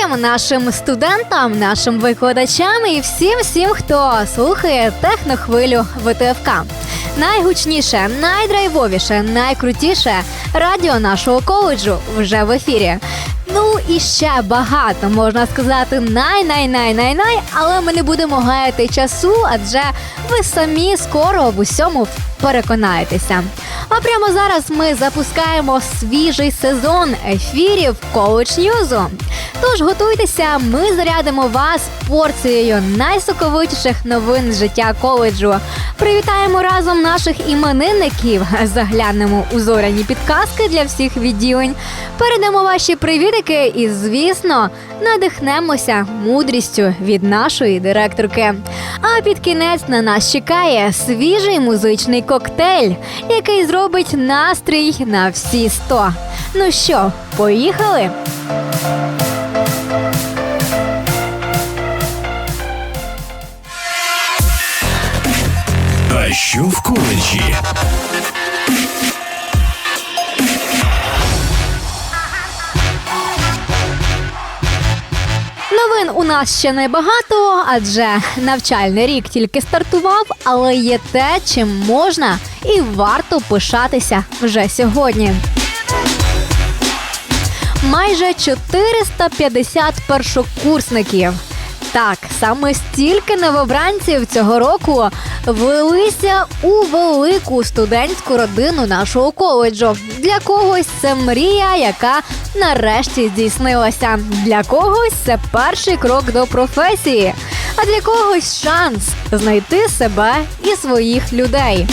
Усім нашим студентам, нашим викладачам і всім всім, хто слухає технохвилю ВТФК. Найгучніше, найдрайвовіше, найкрутіше радіо нашого коледжу вже в ефірі. Ну і ще багато можна сказати най-най-най-най-най, але ми не будемо гаяти часу, адже ви самі скоро в усьому переконаєтеся. А прямо зараз ми запускаємо свіжий сезон ефірів коледж Ньюзу. Тож готуйтеся, ми зарядимо вас порцією найсоковитіших новин життя коледжу. Привітаємо разом наших іменинників, заглянемо у зоряні підказки для всіх відділень. Передамо ваші привітики і, звісно, надихнемося мудрістю від нашої директорки. А під кінець на нас чекає свіжий музичний коктейль, який зробить настрій на всі сто. Ну що, поїхали? А що в коледжі? Новин у нас ще не багато, адже навчальний рік тільки стартував, але є те, чим можна і варто пишатися вже сьогодні. Майже 450 першокурсників. Так, саме стільки новобранців цього року влилися у велику студентську родину нашого коледжу. Для когось це мрія, яка нарешті здійснилася. Для когось це перший крок до професії, а для когось шанс знайти себе і своїх людей.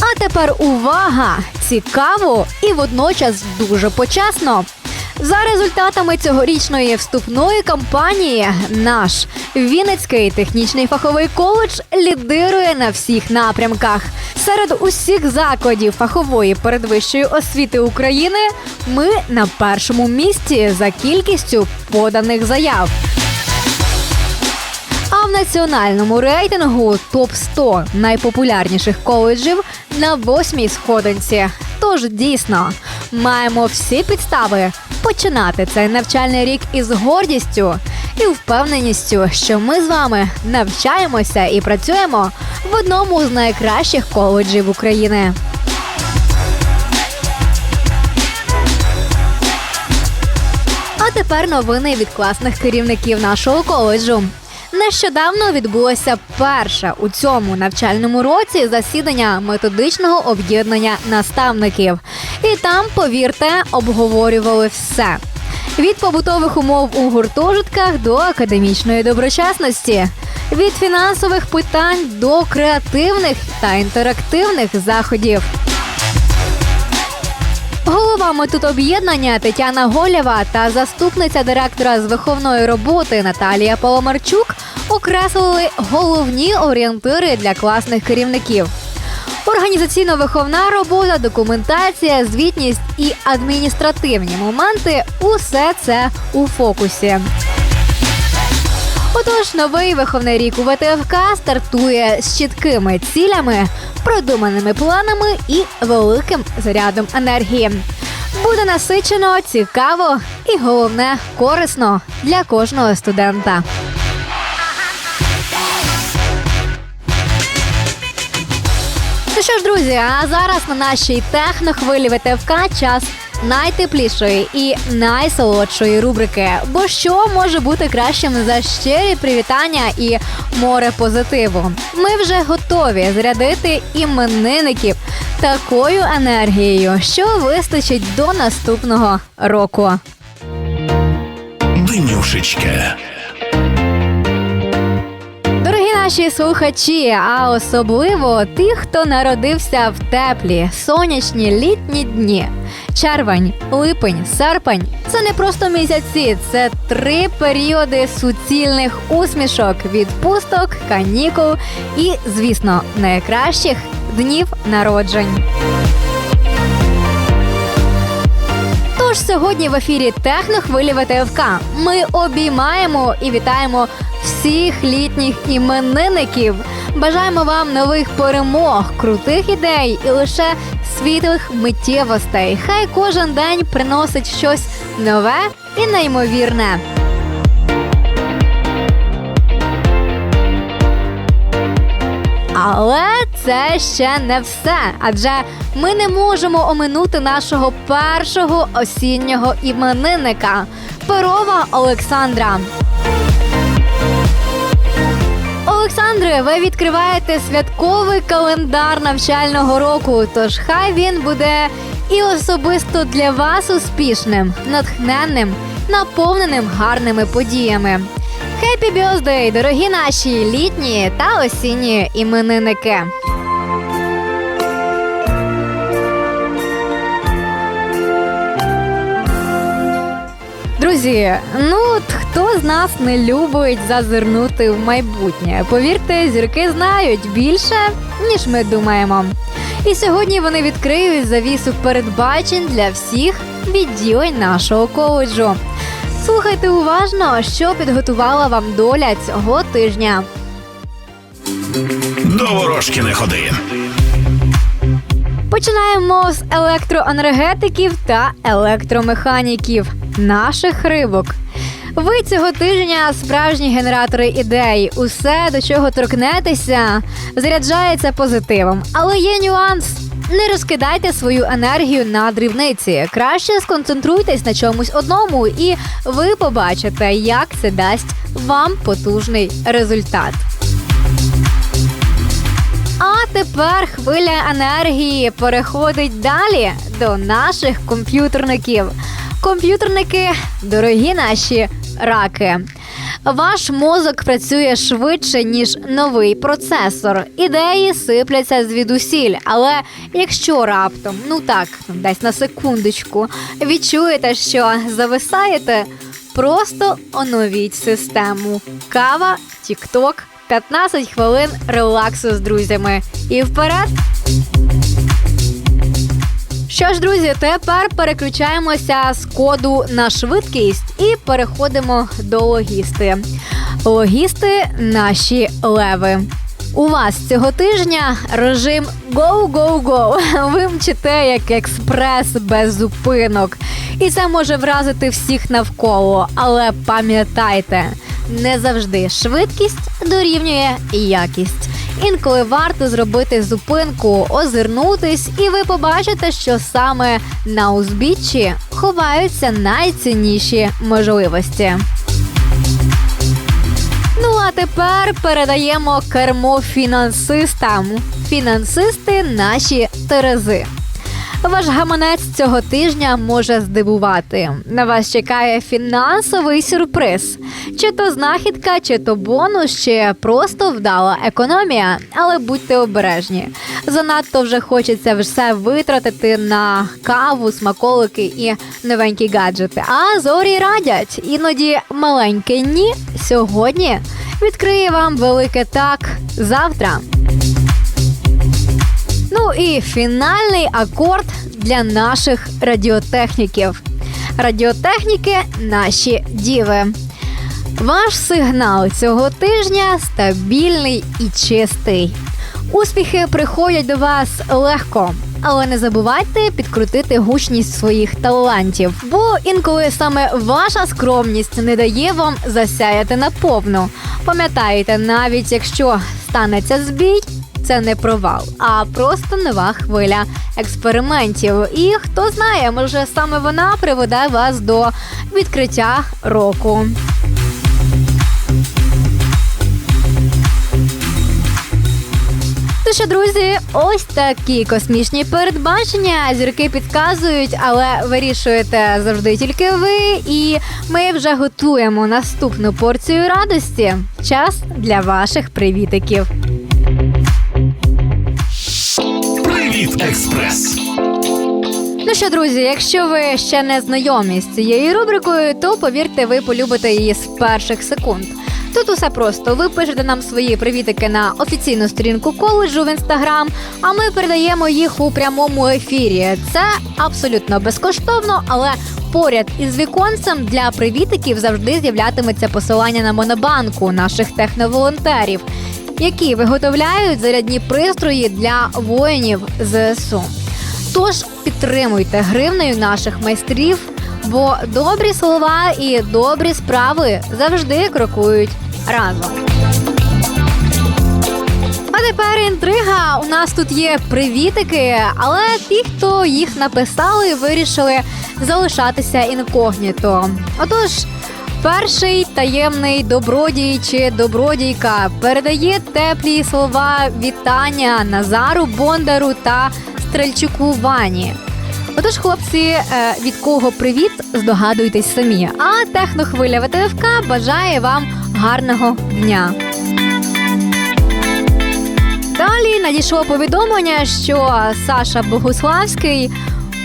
А тепер увага! Цікаво і водночас дуже почесно. За результатами цьогорічної вступної кампанії наш Вінницький технічний фаховий коледж лідирує на всіх напрямках. Серед усіх закладів фахової передвищої освіти України ми на першому місці за кількістю поданих заяв. Національному рейтингу топ 100 найпопулярніших коледжів на восьмій сходинці. Тож дійсно маємо всі підстави починати цей навчальний рік із гордістю і впевненістю, що ми з вами навчаємося і працюємо в одному з найкращих коледжів України. А тепер новини від класних керівників нашого коледжу. Нещодавно відбулося перше у цьому навчальному році засідання методичного об'єднання наставників. І там, повірте, обговорювали все. Від побутових умов у гуртожитках до академічної доброчесності, від фінансових питань до креативних та інтерактивних заходів. Голова методоб'єднання Тетяна Голєва та заступниця директора з виховної роботи Наталія Поломарчук окреслили головні орієнтири для класних керівників. Організаційно-виховна робота, документація, звітність і адміністративні моменти усе це у фокусі. Отож, новий виховний рік у ВТФК стартує з чіткими цілями, продуманими планами і великим зарядом енергії. Буде насичено, цікаво і головне корисно для кожного студента. Ну що ж, друзі, а зараз на нашій технохвилі ВТФК час найтеплішої і найсолодшої рубрики. Бо що може бути кращим за щирі привітання і море позитиву? Ми вже готові зарядити іменинників такою енергією, що вистачить до наступного року. Денюшечка. Наші слухачі, а особливо ті, хто народився в теплі, сонячні літні дні. Червень, липень, серпень це не просто місяці, це три періоди суцільних усмішок, відпусток, канікул і, звісно, найкращих днів народжень. Тож сьогодні в ефірі Технохвилі ВТФК ми обіймаємо і вітаємо всіх літніх іменинників. Бажаємо вам нових перемог, крутих ідей і лише світлих миттєвостей. Хай кожен день приносить щось нове і неймовірне. Але це ще не все, адже ми не можемо оминути нашого першого осіннього іменинника Перова Олександра. Олександре, ви відкриваєте святковий календар навчального року. Тож хай він буде і особисто для вас успішним, натхненним, наповненим гарними подіями. Хеппі бьоздей, дорогі наші літні та осінні іменинники! Друзі, ну от хто з нас не любить зазирнути в майбутнє? Повірте, зірки знають більше, ніж ми думаємо. І сьогодні вони відкриють завісу передбачень для всіх відділень нашого коледжу. Слухайте уважно, що підготувала вам доля цього тижня. До ворожки не ходи. Починаємо з електроенергетиків та електромеханіків, наших рибок. Ви цього тижня справжні генератори ідей. Усе, до чого торкнетеся, заряджається позитивом. Але є нюанс. Не розкидайте свою енергію на дрібниці. Краще сконцентруйтесь на чомусь одному, і ви побачите, як це дасть вам потужний результат. А тепер хвиля енергії переходить далі до наших комп'ютерників. Комп'ютерники, дорогі наші раки. Ваш мозок працює швидше, ніж новий процесор. Ідеї сипляться звідусіль. Але якщо раптом, ну так, десь на секундочку, відчуєте, що зависаєте, просто оновіть систему. Кава, тікток, 15 хвилин релаксу з друзями. І вперед! Що ж, друзі, тепер переключаємося з коду на швидкість і переходимо до логісти. Логісти наші леви. У вас цього тижня режим go-go-go. Ви мчите як експрес без зупинок. І це може вразити всіх навколо. Але пам'ятайте, не завжди швидкість дорівнює якість. Інколи варто зробити зупинку, озирнутись, і ви побачите, що саме на узбіччі ховаються найцінніші можливості. Ну а тепер передаємо кермо фінансистам. Фінансисти наші терези. Ваш гаманець цього тижня може здивувати. На вас чекає фінансовий сюрприз. Чи то знахідка, чи то бонус, чи просто вдала економія. Але будьте обережні. Занадто вже хочеться все витратити на каву, смаколики і новенькі гаджети. А зорі радять. Іноді маленьке ні сьогодні відкриє вам велике так завтра. І фінальний акорд для наших радіотехніків. Радіотехніки наші діви. Ваш сигнал цього тижня стабільний і чистий. Успіхи приходять до вас легко, але не забувайте підкрутити гучність своїх талантів, бо інколи саме ваша скромність не дає вам засяяти наповну. Пам'ятайте, навіть якщо станеться збій, це не провал, а просто нова хвиля експериментів. І хто знає, може саме вона приведе вас до відкриття року. Що, друзі, ось такі космічні передбачення. Зірки підказують, але вирішуєте завжди тільки ви. І ми вже готуємо наступну порцію радості. Час для ваших привітиків. Експрес. Ну що, друзі, якщо ви ще не знайомі з цією рубрикою, то повірте, ви полюбите її з перших секунд. Тут усе просто. Ви пишете нам свої привітики на офіційну сторінку коледжу в інстаграм, а ми передаємо їх у прямому ефірі. Це абсолютно безкоштовно, але поряд із віконцем для привітиків завжди з'являтиметься посилання на монобанку наших техноволонтерів, які виготовляють зарядні пристрої для воїнів ЗСУ. Тож підтримуйте гривнею наших майстрів, бо добрі слова і добрі справи завжди крокують разом. А тепер інтрига. У нас тут є привітики, але ті, хто їх написали, вирішили залишатися інкогніто. Отож, перший таємний добродій чи добродійка передає теплі слова вітання Назару Бондару та Стрельчуку Вані. Отож, хлопці, е, від кого привіт, здогадуйтесь самі. А технохвиля ВТФК бажає вам гарного дня. Далі надійшло повідомлення, що Саша Богуславський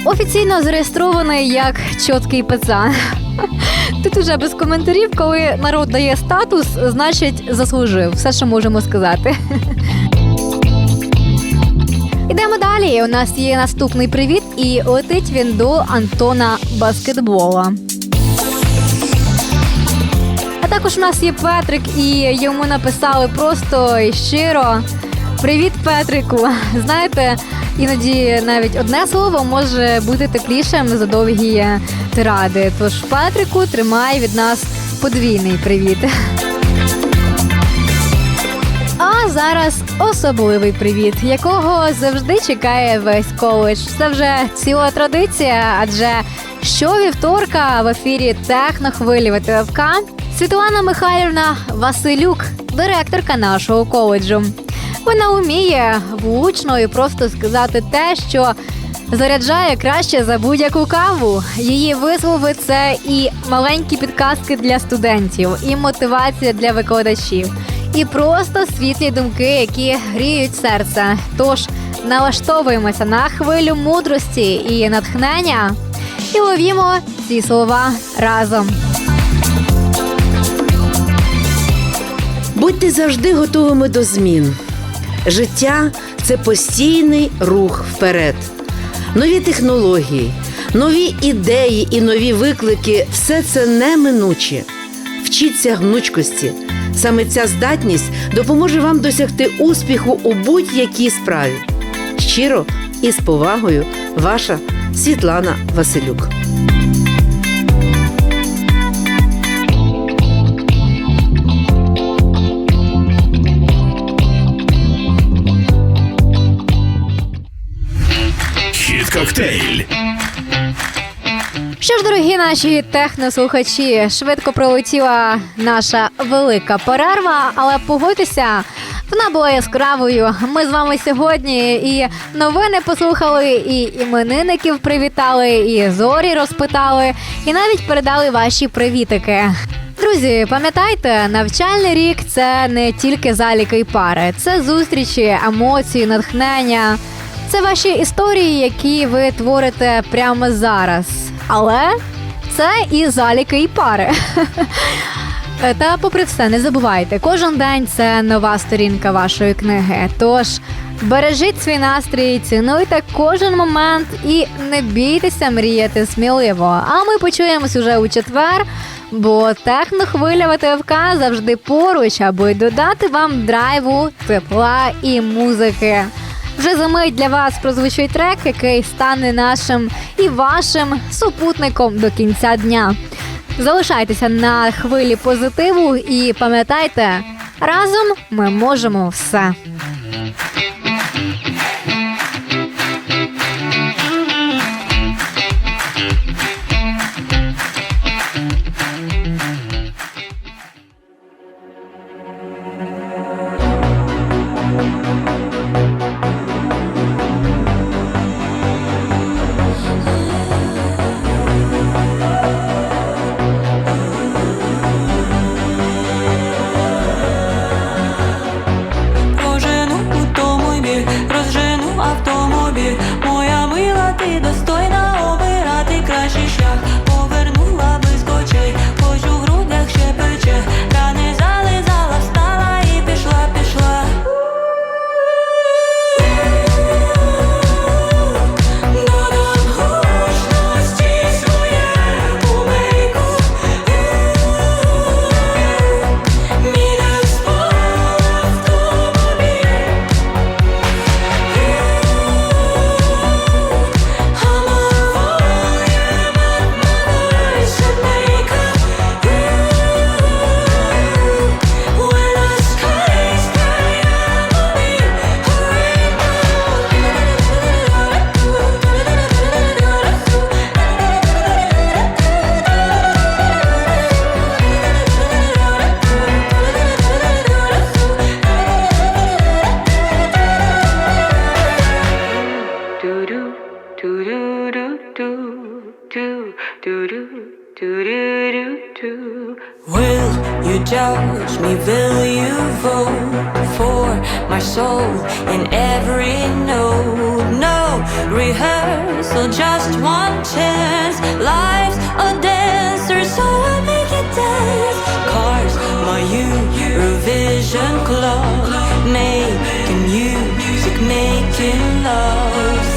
офіційно зареєстрований як чіткий пацан. Тут уже без коментарів, коли народ дає статус, значить заслужив. Все, що можемо сказати. Ідемо далі. У нас є наступний привіт, і летить він до Антона Баскетбола. А також у нас є Петрик, і йому написали просто і щиро. Привіт, Петрику! Знаєте, іноді навіть одне слово може бути теплішим за довгі тиради. Тож Петрику тримай від нас подвійний привіт. А зараз особливий привіт, якого завжди чекає весь коледж. Це вже ціла традиція, адже щовівторка в ефірі Технохвилі ВТФК Світлана Михайлівна Василюк, директорка нашого коледжу. Вона вміє влучно і просто сказати те, що заряджає краще за будь-яку каву. Її вислови це і маленькі підказки для студентів, і мотивація для викладачів, і просто світлі думки, які гріють серце. Тож налаштовуємося на хвилю мудрості і натхнення, і ловімо ці слова разом. Будьте завжди готовими до змін. Життя це постійний рух вперед. Нові технології, нові ідеї і нові виклики все це неминуче. Вчіться гнучкості. Саме ця здатність допоможе вам досягти успіху у будь-якій справі. Щиро і з повагою, ваша Світлана Василюк. Коктейль. Що ж, дорогі наші технослухачі, швидко пролетіла наша велика перерва, але погодьтеся, вона була яскравою. Ми з вами сьогодні і новини послухали, і іменинників привітали, і зорі розпитали, і навіть передали ваші привітики. Друзі, пам'ятайте, навчальний рік це не тільки заліки й пари, це зустрічі, емоції, натхнення. Це ваші історії, які ви творите прямо зараз. Але це і заліки, і пари. Та попри все, не забувайте, кожен день це нова сторінка вашої книги. Тож бережіть свій настрій, цінуйте кожен момент і не бійтеся мріяти сміливо. А ми почуємось уже у четвер, бо технохвиля ВТФК завжди поруч, аби додати вам драйву, тепла і музики. Вже за мить для вас прозвучить трек, який стане нашим і вашим супутником до кінця дня. Залишайтеся на хвилі позитиву і пам'ятайте, разом ми можемо все. You judge me? Will you vote for my soul in every note? No rehearsal, just one chance. Life's a dancer, so I make it dance. Cars, my Eurovision club, making music, making love,